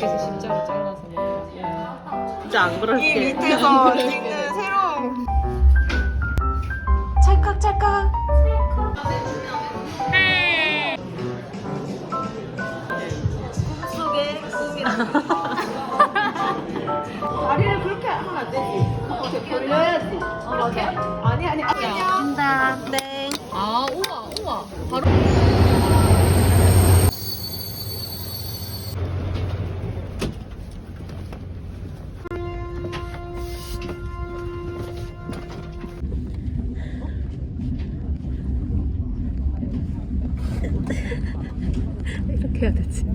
이렇게 해서 십자로 잘라서. 진짜 안 이 그럴게. 밑에서 찍는 새로운 찰칵 찰칵 꿈속의 꿈이라 다리를 그렇게 하면 안 되지 이렇게 돌려야지 이렇게 아니 아니 아니. 네. 아, 우와, 우와. 바로. 이렇게 해야 되지.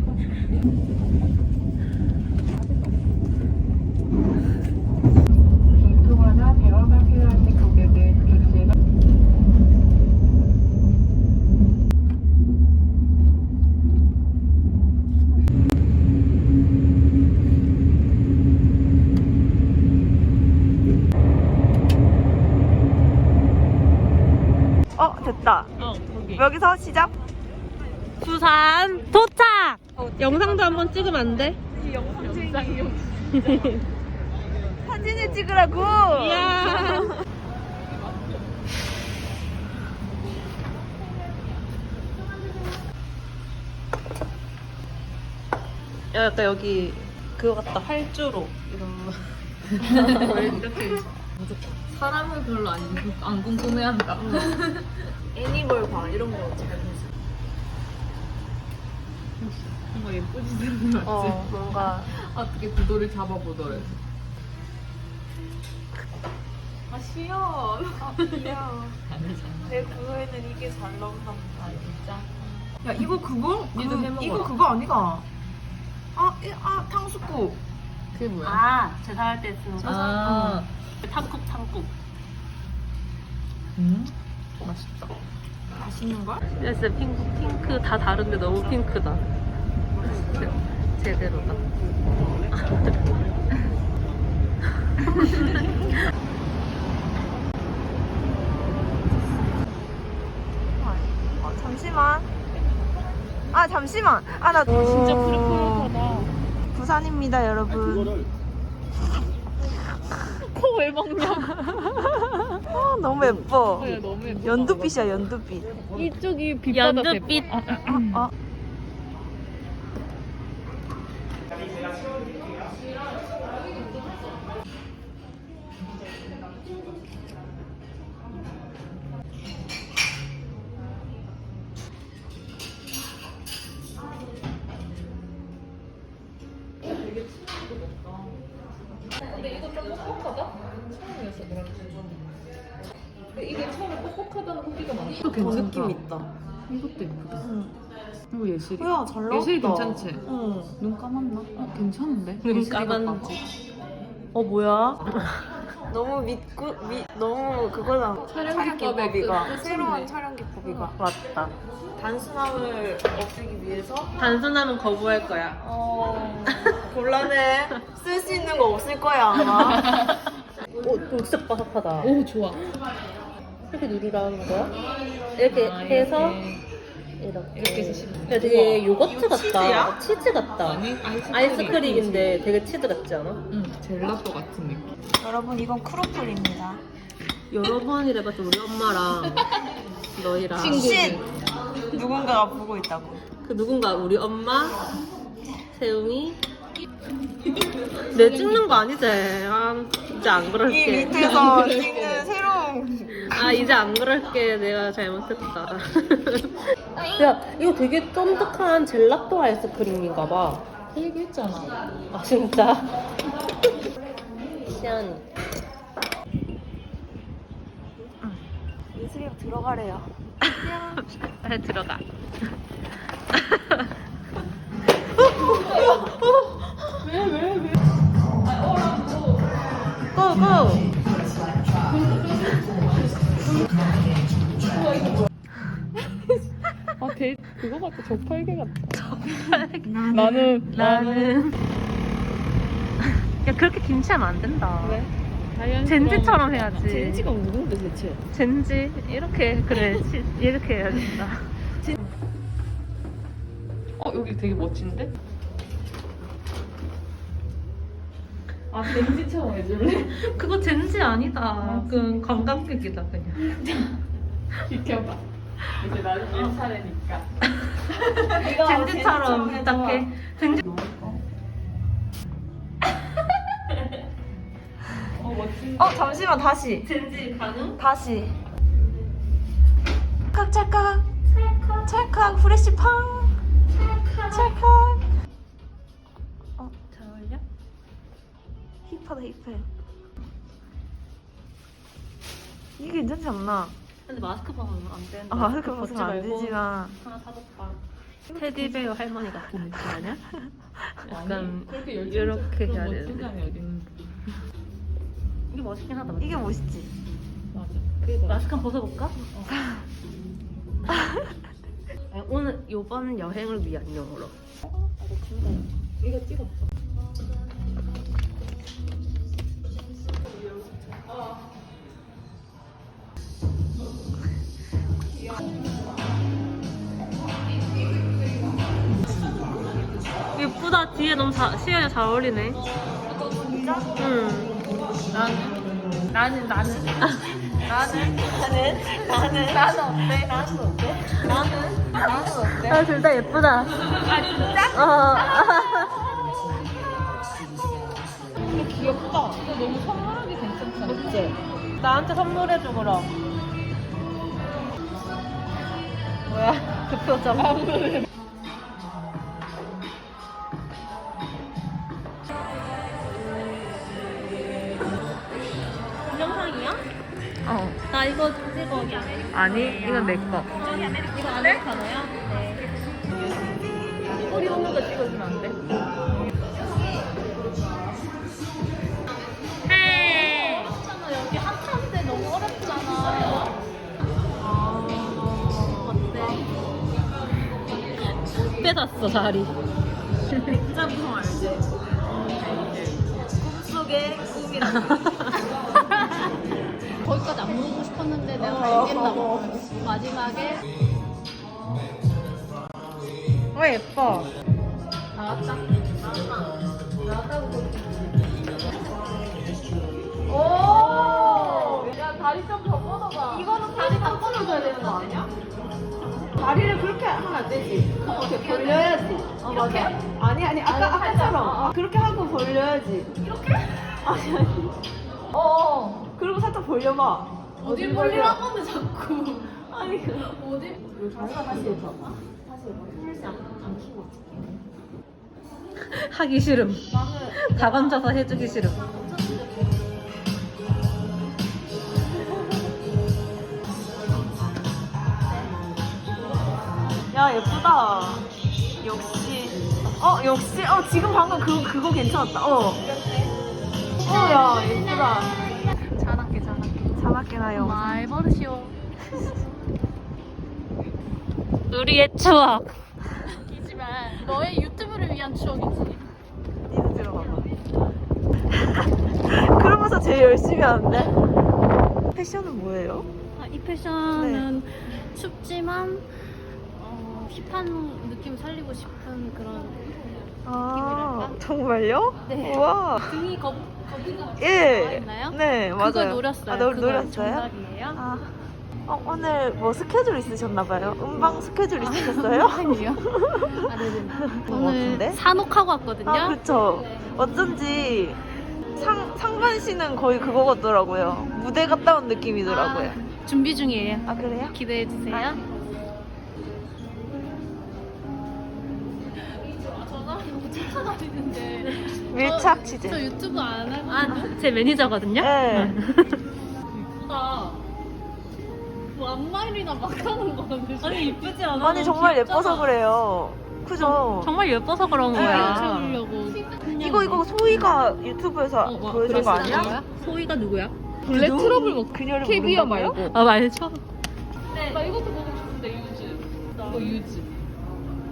어 됐다 어, 거기. 여기서 시작 부산 도착! 영상도 한번 찍으면 안 돼? 사진을 찍으라고 이야. 야, 약간 여기 그거 같다. 활주로. 이런. 이렇게. 사람을 별로 안, 안 궁금해한다. 애니멀관 이런 거잘 보지 뭔가 예쁘지 않는 거 같지? 어 뭔가 어떻게 구도를 잡아보더래. 아, 시연. 아 귀여워. 내 구호에는 이게 잘 나온다 아, 진짜? 야 이거 그거? 니도 해먹어라. 이거 그거 아니가 아, 이- 아 탕수국 그게 뭐야? 아, 제사할 때 쓰는 거. 아. 탕국, 탕국. 음? 맛있다. 맛있는 걸? 야, 진짜 핑크, 핑크 다 다른데 너무 핑크다. 진짜 제대로다. 어, 잠시만 아 잠시만 아 나 진짜 푸릇푸릇하다. 부산입니다 여러분 코 왜 먹냐? 아, 너무 예뻐 그래, 너무 예쁘다. 연두빛이야 연두빛 이쪽이 빛바다 연두빛. 아, 근 뻑뻑하다는 후기가 많아. 이거 느낌 있다. 이것도 예쁘다. 이거 예술이. 뭐야 잘 나왔다 예술이 괜찮지? 응. 눈 감았나? 어, 괜찮은데? 눈 감았는지. 어, 뭐야? 너무 믿고 미, 너무 그거다 촬영 기법이가 끝, 새로운. 촬영 기법이가 맞다. 단순함을 없애기 위해서 단순함은 거부할 거야. 어 곤란해 쓸 수 있는 거 없을 거야 아마 오, 오 진짜 바삭하다. 오, 좋아. 이렇게 누르라는 거야? 이렇게 아, 해서 이렇게. 이렇게. 이렇게 해서 씹는 야, 되게 우와. 요거트 이거 같다. 치즈야? 치즈 같다. 아니, 아이스크림. 아이스크림인데 되게 치즈 같지 않아? 응, 젤라또 같은 느낌. 여러분 이건 크로플입니다 여러 번 이래봤자 우리 엄마랑 너희랑 신 누군가가 보고 있다고 그 누군가 우리 엄마 세웅이 내 찍는 거 아니지? 아 이제 안이 그럴게 밑에서 찍는 새로운 아 이제 안 그럴게. 내가 잘못했다. 야 이거 되게 쫀득한 젤라또 아이스크림인가 봐아 그 얘기했잖아. 진짜? 시안이. 예슬이가 들어가래요. 빨리 들어가. 고고 아, 데 그거 같다. 저팔계 같다. 나는, 나는 야 그렇게 김치하면 안 된다 왜? 자연스러운- 젠지처럼 해야지. 젠지가 누군데 대체? 젠지 이렇게 그래 치- 이렇게 해야겠다 어, 여기 되게 멋진데? 아 벤지 체험해줄래? 그거 젠지 아니다. 그건 관광객이다 그냥. 비켜봐. 이제 나는 내 차례니까. 젠지처럼 부탁해. 젠지. 어 멋진. 어 잠시만 다시 젠지 가능? 다시 찰칵 찰칵 찰칵 찰칵 후레쉬 팡 찰칵 힙하다 힙해 이게 괜찮지 않나? 근데 마스크 벗으면 안 되는데. 아 마스크 벗으면 안 말고 되지만 하나 사볼까? 테디베어 할머니 같은 느낌 아니야? 약간 그렇게 이렇게 해야 되는데. 이게 멋있긴 하다. 맞지? 이게 멋있지? 맞아. 그게 마스크 한번 벗어볼까? 아, 오늘 요번 여행을 위한 용어로. 이거 찍었 어. 예쁘다. 뒤에 너무 자, 시야에 잘 어울리네. 진짜? 응. 나는 나는 나는 나는 나는 나는 나는 어때? 나는 어때? 나는 나는 어때? 아, 둘 다 예쁘다. 아 진짜? 어. 이거 귀엽다. 이거 너무 선물하기 않아? 그치? 나한테 선물해줘, 그럼. 뭐야? 그 표정. 영 이거 찍어. 아니 이건 내 거. 이거 아메리카노야? 네. 우리 오는 거 찍어주면 안 돼? 헤이. 여기 핫한데 너무 어렵잖아. 어때? 빼놨어 자리. 진짜 무서워 알지? 꿈속의 꿈이라. 거 내가 다. 마지막에 어 예뻐. 나왔다. 오! 야 다리 좀더 뻗어봐. 이거는 다리 다 뻗어줘야 되는 거 아니야? 다리를 그렇게 하면 안 되지. 그럼 어떻게 벌려야지. 어 맞아. 아니 아니 아까 아까처럼 그렇게 하고 벌려야지. 이렇게? 아니 아니. 어. 그리고 살짝 벌려봐. 어디 벌리라고 하면 자꾸. 아니 그. 어디? 다시 다시 해봐. 다시 해봐. 플래시 안, 안 키고. 하기 싫음. 다 건져서 해주기 싫음. 야 예쁘다. 역시. 어 역시. 어 지금 방금 그 그거 괜찮았다. 어. 어야 예쁘다. 자나게 자나게. 자나게 나요. 말 버릇이오. 우리의 추억. 이지만 너의 유튜브를 위한 추억이지. 니도 들어가봐. 그러면서 제일 열심히 하는데. 패션은 뭐예요? 아, 이 패션은 춥지만 어, 힙한 느낌 살리고 싶은 그런 아 정말요? 네. 우와. 등이 거, 거기가 예. 있나요? 네 맞아요. 그거 노렸어요. 아, 노, 그거 노렸어요? 정답이에요? 아. 어, 오늘 뭐 스케줄 있으셨나봐요. 음방 스케줄 있으셨어요? 아니요. 아, 네네. 뭐 오늘 같은데? 산옥하고 왔거든요. 아 그쵸. 어쩐지 상 상반 씨는 거의 그거 같더라고요. 무대 갔다 온 느낌이더라고요. 아, 준비 중이에요. 아, 그래요? 기대해 주세요. 전화 이거 쫓아다니는데. 밀착 저 취재. 유튜브 안 하고 아, 제 매니저거든요. 네. 아. 뭐 앞말이나 막 하는 건데. 아니 이쁘지 않아? 아니 정말 예뻐서 그래요. 그죠? 정말 예뻐서 그런 네. 거야. 채우려고. 이거 이거 소희가 유튜브에서 어, 와, 보여준 거 아니야? 거야? 소희가 누구야? 블랙 누구? 트러블 먹 그녀를 캐비어 모른다고요? 말고. 아 말죠. 나 이것도 먹고 싶은데 유즈. 이거 유즈.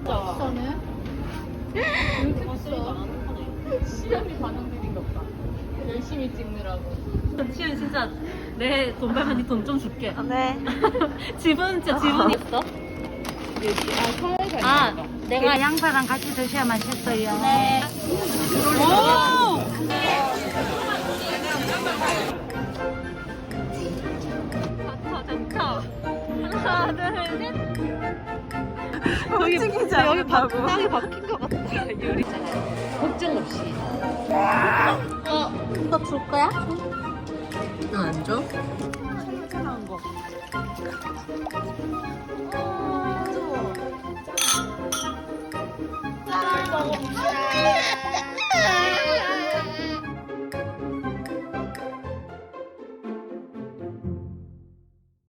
저는 왜 이렇게 비싸? 시간이 반영되는 것 같다. 열심히 찍느라고. 시연 진짜 내 돈 벌면 니돈 좀 줄게. 아, 네. 지분 진짜 지분 있어? 아, 아 내가 양파랑 같이 드셔야 맛있어요. 네. 오! 좋다, 좋다. 하나, 둘, 셋. 여기, 움직이지 않는다고. 바닥에 것 같아. 유리. 걱정 없이. 어, 이거 줄 거야? 응, 안 줘? 생각한 거. 먹읍시다.